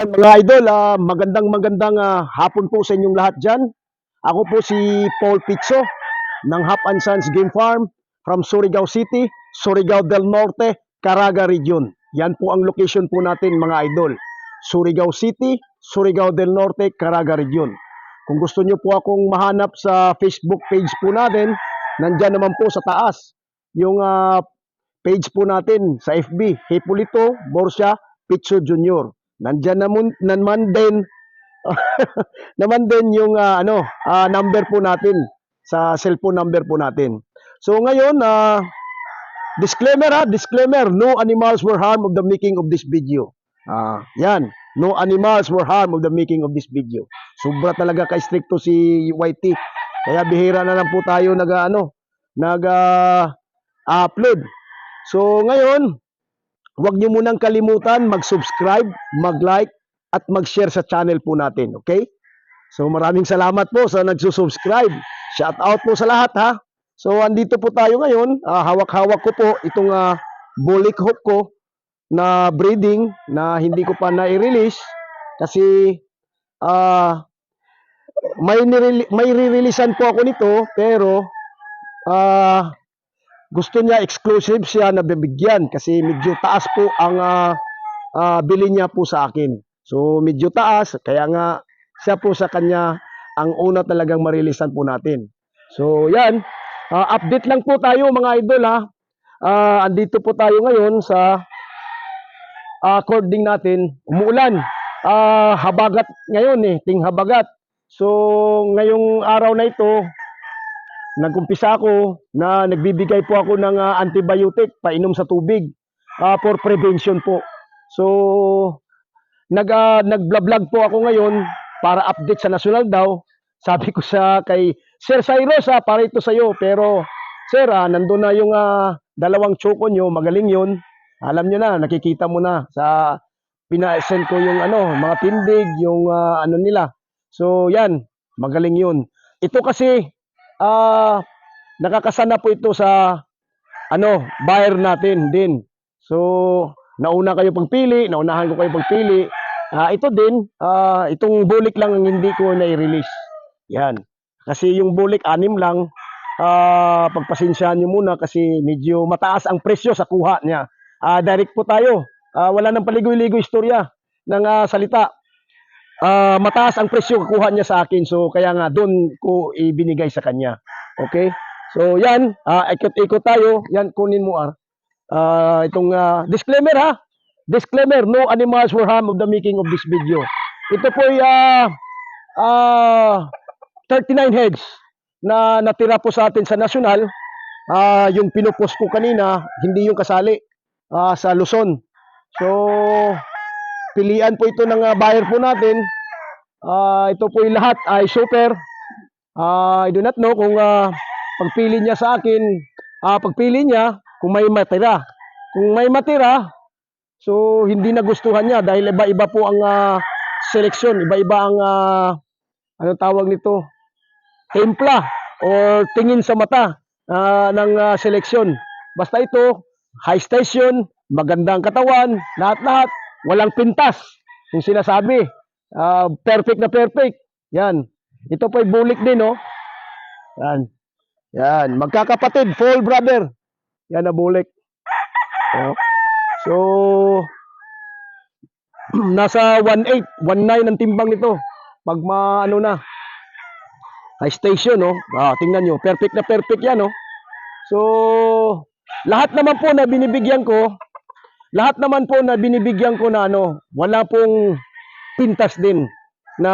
Mga idol, ah, magandang magandang ah, hapon po sa inyong lahat dyan. Ako po si Paul Pizzo ng Hap and Sons Game Farm from Surigao City, Surigao del Norte, Caraga Region. Yan po ang location po natin mga idol. Surigao City, Surigao del Norte, Caraga Region. Kung gusto nyo po akong mahanap sa Facebook page po natin, nandyan naman po sa taas yung ah, page po natin sa FB, Hipolito Borsia Pizzo Jr. Nandyan naman, naman din naman din yung ah, ano ah, number po natin sa cellphone number po natin. So ngayon ah, disclaimer ha, disclaimer, no animals were harmed of the making of this video. Ah, yan, no animals were harmed of the making of this video. Sobra talaga ka-stricto si YT. Kaya bihira na lang po tayo nag ano, nag ah, upload. So ngayon, Huwag niyo munang kalimutan mag-subscribe, mag-like, at mag-share sa channel po natin. Okay? So maraming salamat po sa nagsusubscribe. Shout out po sa lahat ha. So andito po tayo ngayon. Ah, hawak-hawak ko po itong uh, bulik hook ko na breeding na hindi ko pa na-release kasi ah may may re-releasean po ako nito pero ah gusto niya exclusive siya na bibigyan kasi medyo taas po ang ah, ah, bili niya po sa akin. So medyo taas kaya nga siya po sa kanya ang una talagang marilisan po natin. So yan, Ah, update lang po tayo mga idol ha. Ah, andito po tayo ngayon sa ah, according natin, umuulan. Ah, habagat ngayon eh, ting habagat. So ngayong araw na ito, nagkumpisa ako na nagbibigay po ako ng ah, antibiotic painom sa tubig ah, for prevention po. So nag uh, nagblog po ako ngayon para update sa national daw. Sabi ko sa kay Sir Cyrus ah, para ito sa iyo pero Sir ah, nandun na yung ah, dalawang choco nyo, magaling yun. Alam nyo na, nakikita mo na sa pina-send ko yung ano, mga tindig, yung ah, ano nila. So yan, magaling yun. Ito kasi ah nakakasana po ito sa ano, buyer natin din. So, nauna kayo pagpili, naunahan ko kayo pagpili. Ah, ito din, ah, itong bulik lang ang hindi ko na-release. Yan. Kasi yung bulik anim lang, ah, pagpasensyahan niyo muna kasi medyo mataas ang presyo sa kuha niya. Ah, direct po tayo. Ah, wala nang paligoy-ligoy istorya ng ah, salita. Ah, mataas ang presyo kukuha niya sa akin. So kaya nga doon ko ibinigay sa kanya. Okay? So yan, ah, ikot-ikot tayo. Yan kunin mo ah. Ah, itong ah, disclaimer ha. Disclaimer, no animals were harmed of the making of this video. Ito po ay ah, ah, 39 heads na natira po sa atin sa national. Ah, yung pinupost ko kanina, hindi yung kasali ah, sa Luzon. So, pilian po ito ng ah, buyer po natin. Ah, ito po lahat ay super. Ah, I do not know kung ah, pagpili niya sa akin, ah, pagpili niya kung may matira. Kung may matira, so hindi nagustuhan niya dahil iba-iba po ang ah, seleksyon, iba-iba ang ah, ano tawag nito? Templa or tingin sa mata ah, ng ah, seleksyon. Basta ito, high station, magandang katawan, lahat-lahat, walang pintas. Yung sinasabi, ah, perfect na perfect. Yan. Ito po bulik din, oh. Yan. Yan. Magkakapatid, full brother. Yan na bulik. Oh. So, nasa 1.8, 1.9 ang timbang nito. Pag ma, ano na, high station, no? Ah, tingnan nyo, perfect na perfect yan, no? So, lahat naman po na binibigyan ko, lahat naman po na binibigyan ko na ano, wala pong pintas din na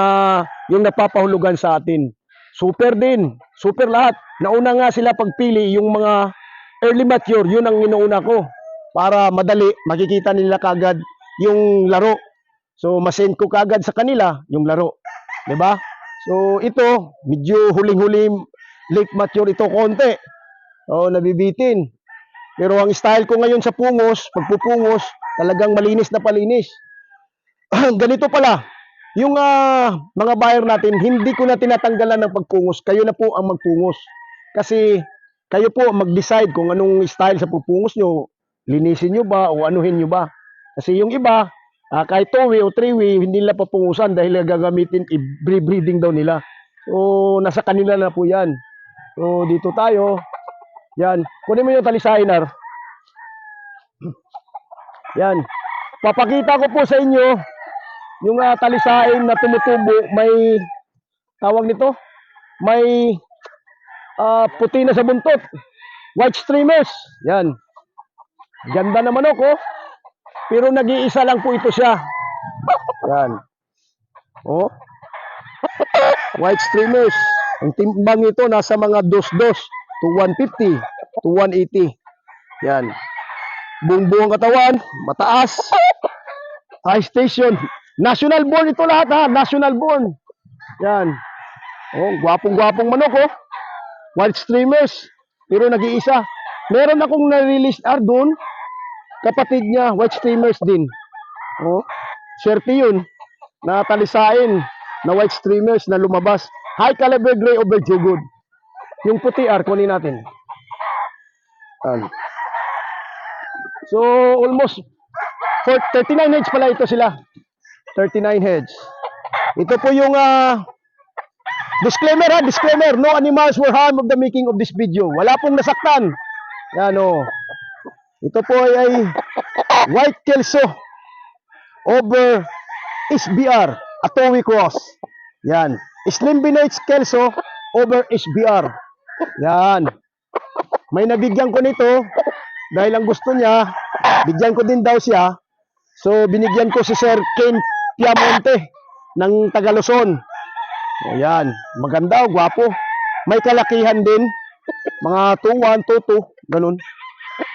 yung napapahulugan sa atin. Super din, super lahat. Nauna nga sila pagpili yung mga early mature, yun ang inuuna ko. Para madali, makikita nila kagad yung laro. So, masend ko kagad sa kanila yung laro. ba? So, ito, medyo huling-huli late mature ito konti. Oh, nabibitin. Pero ang style ko ngayon sa pungos, pagpupungos, talagang malinis na palinis. Ganito pala, yung ah, mga buyer natin, hindi ko na tinatanggalan ng pagpungos. Kayo na po ang magpungos. Kasi kayo po mag-decide kung anong style sa pupungos nyo. Linisin nyo ba o anuhin nyo ba. Kasi yung iba, Ah, kahit two-way o three-way, hindi nila papungusan dahil gagamitin, i-breeding daw nila. So, nasa kanila na po yan. So, dito tayo. Yan. Kunin mo yung talisain, Ar. Yan. Papakita ko po sa inyo yung uh, talisain na tumutubo. May, tawag nito, may ah, puti na sa buntot. White streamers. Yan. Ganda na manok, oh. Pero nag-iisa lang po ito siya. Yan. Oh. White streamers. Ang timbang nito nasa mga dos-dos to 150 to 180. Yan. Buong-buong katawan, mataas. High station. National born ito lahat ha. National born. Yan. Oh, gwapong-gwapong manok oh. White streamers. Pero nag-iisa. Meron akong na-release ah, doon. Kapatid niya, white streamers din. Oh, swerte yun. Natalisain na white streamers na lumabas. High caliber gray over good. Yung puti ar, kunin natin. Yan. So, almost for 39 heads pala ito sila. 39 heads. Ito po yung ah, disclaimer ha, disclaimer. No animals were harmed of the making of this video. Wala pong nasaktan. Yan o. Ito po ay, ay white kelso over SBR, Atowi Cross. Yan. Slim Binates kelso over SBR. Yan. May nabigyan ko nito dahil ang gusto niya, bigyan ko din daw siya. So, binigyan ko si Sir Ken Piamonte ng Tagaluzon. Ayan. Maganda, gwapo. May kalakihan din. Mga 2-1, 2-2, ganun.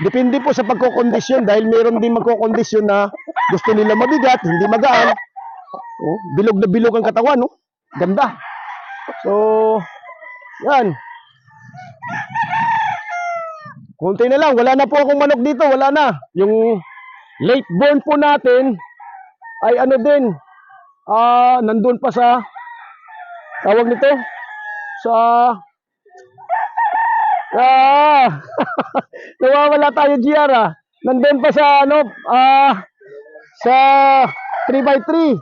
Depende po sa pagkokondisyon dahil meron din magkokondisyon na gusto nila mabigat, hindi magaan. Oh, bilog na bilog ang katawan, no? Ganda. So, yan. Kunti na lang, wala na po akong manok dito, wala na. Yung late born po natin ay ano din, ah, nandun pa sa tawag nito sa Ah, nawawala tayo GR ah. Nandun pa sa ano, ah, sa 3x3.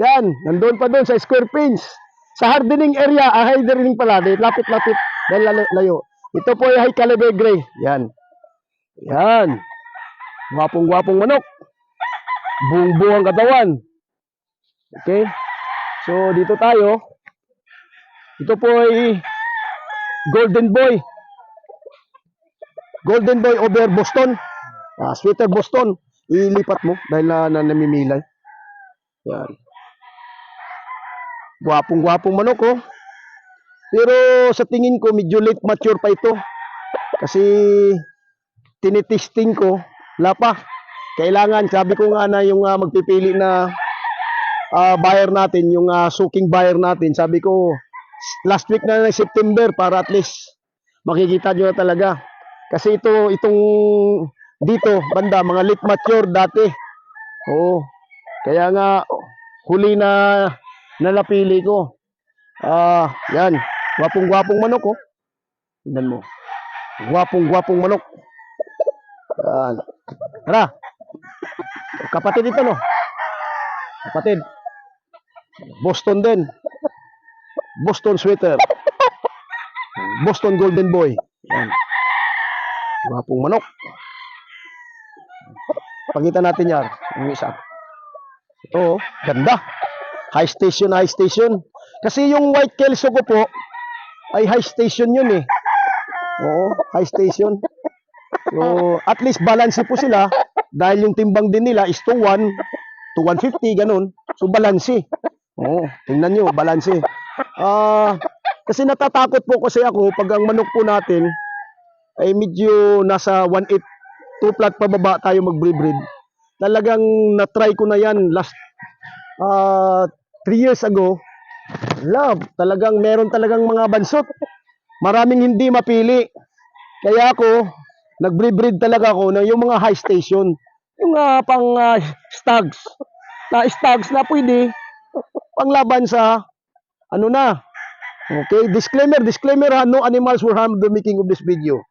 Yan, nandun pa doon sa square pins. Sa hardening area, ah, hardening pala, lapit-lapit, dahil layo. Ito po ay caliber gray. Yan. Yan. Gwapong-gwapong manok. Buong-buong katawan. Okay? So, dito tayo. Ito po ay Golden Boy. Golden Boy over Boston. Ah, sweater Boston. Ilipat mo dahil na, na namimilay. Yan. Gwapong-gwapong manok oh. Pero sa tingin ko medyo late mature pa ito. Kasi tinitesting ko, wala pa. Kailangan, sabi ko nga na yung ah, magpipili na ah, buyer natin, yung ah, suking buyer natin, sabi ko last week na ng September para at least makikita nyo na talaga. Kasi ito, itong dito, banda, mga late mature dati. Oo. Kaya nga, huli na nalapili ko. Ah, yan. Gwapong-gwapong manok, oh. Tingnan mo. Gwapong-gwapong manok. Yan. Tara. Kapatid ito, no? Kapatid. Boston din. Boston sweater. Boston Golden Boy. Yan. Gwapong manok. Pakita natin yan. Yung isa. Ito, oh, ganda. High station, high station. Kasi yung white kelso ko po, ay high station yun eh. Oo, high station. So, at least balance po sila dahil yung timbang din nila is to 1 to 150, ganun. So, balance Oo, tingnan nyo, balance Ah, kasi natatakot po kasi ako pag ang manok po natin ay medyo nasa 1.8 2 flat pababa tayo mag-breed. Talagang na-try ko na yan last ah 3 years ago. Love, talagang meron talagang mga bansot. Maraming hindi mapili. Kaya ako, nag-breed talaga ako ng yung mga high station. Yung ah, pang ah, stags. Na stags na pwede panglaban sa ano na. Okay, disclaimer, disclaimer ha, no animals were harmed the making of this video.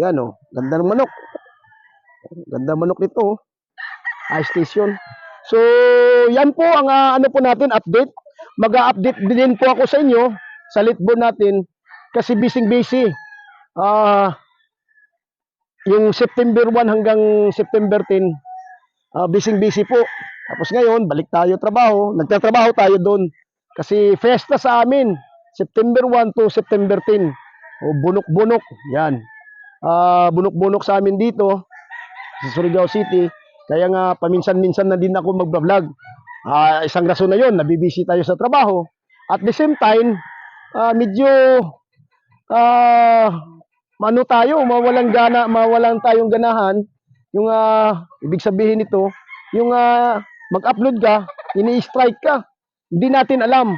Yan oh, ganda ng manok. Ganda manok nito oh. High station. So, yan po ang ah, ano po natin, update. Mag-update din po ako sa inyo sa litbon natin kasi busy-busy. Ah, yung September 1 hanggang September 10, ah, busy-busy po. Tapos ngayon, balik tayo trabaho. Nagtatrabaho tayo doon. Kasi festa sa amin. September 1 to September 10. O bunok-bunok. Yan. Ah, bunok-bunok sa amin dito sa Surigao City. Kaya nga paminsan-minsan na din ako magba-vlog. Ah, isang rason na 'yon, nabibisi tayo sa trabaho. At the same time, ah, medyo ah ano tayo, mawalang gana, mawalan tayong ganahan. Yung ah, ibig sabihin nito, yung ah, mag-upload ka, ini-strike ka. Hindi natin alam.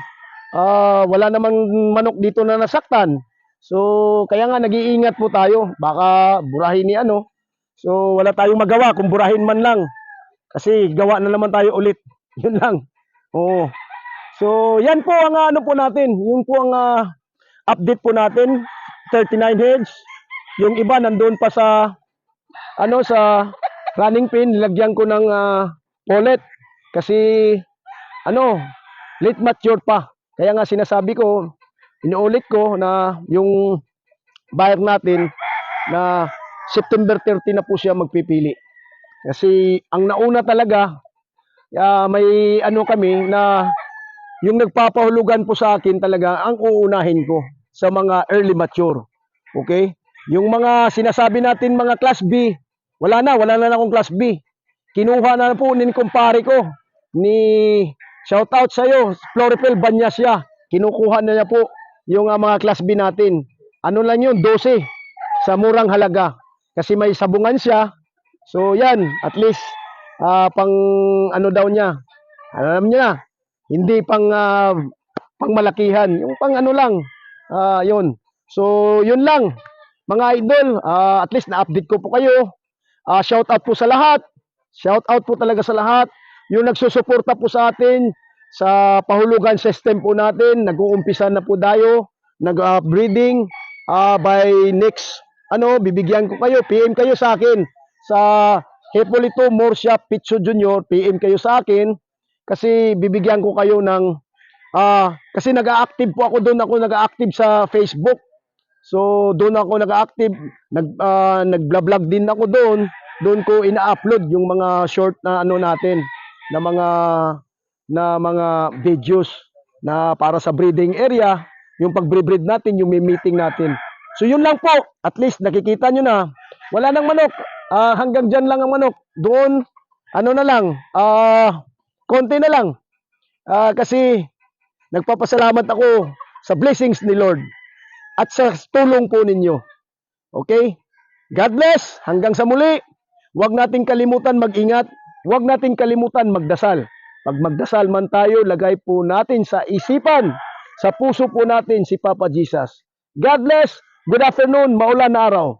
Ah, wala namang manok dito na nasaktan. So, kaya nga nag-iingat po tayo. Baka burahin ni ano. So, wala tayong magawa kung burahin man lang. Kasi gawa na naman tayo ulit. Yun lang. Oo. So, yan po ang ah, ano po natin. Yung po ang ah, update po natin. 39 heads. Yung iba nandoon pa sa ano sa running pin, nilagyan ko ng uh, wallet kasi ano, late mature pa. Kaya nga sinasabi ko, inuulit ko na yung buyer natin na September 30 na po siya magpipili. Kasi ang nauna talaga, ah, may ano kami na yung nagpapahulugan po sa akin talaga ang uunahin ko sa mga early mature. Okay? Yung mga sinasabi natin mga class B, wala na, wala na akong class B. Kinuha na po ni kumpare ko ni shout out sa iyo, Floripel Banyasya. Kinukuha na niya po yung ah, mga class B natin. Ano lang yun, 12 sa murang halaga. Kasi may sabungan siya. So yan, at least ah, pang ano daw niya. Alam niya na, hindi pang ah, pangmalakihan, yung pang ano lang. Ah, yun. So, yun lang. Mga idol, ah, at least na-update ko po kayo. Ah, shout out po sa lahat. Shout out po talaga sa lahat. Yung nagsusuporta po sa atin sa pahulugan system po natin, nag-uumpisa na po tayo, nag-breeding ah, by next ano, bibigyan ko kayo, PM kayo sa akin sa Hepolito Morsia Pizzo Jr. PM kayo sa akin kasi bibigyan ko kayo ng ah kasi nag-active po ako doon ako nag-active sa Facebook. So doon ako nag-active, nag ah, nag-vlog din ako doon. Doon ko ina-upload yung mga short na ano natin na mga na mga videos na para sa breeding area, yung pag-breed natin, yung may meeting natin. So yun lang po, at least nakikita nyo na, wala nang manok, Ah, hanggang dyan lang ang manok. Doon, ano na lang, ah, konti na lang. Ah, kasi nagpapasalamat ako sa blessings ni Lord at sa tulong po ninyo. Okay? God bless. Hanggang sa muli. Huwag nating kalimutan mag-ingat. Huwag nating kalimutan magdasal. Pag magdasal man tayo, lagay po natin sa isipan, sa puso po natin si Papa Jesus. God bless. Good afternoon. Maulan na araw.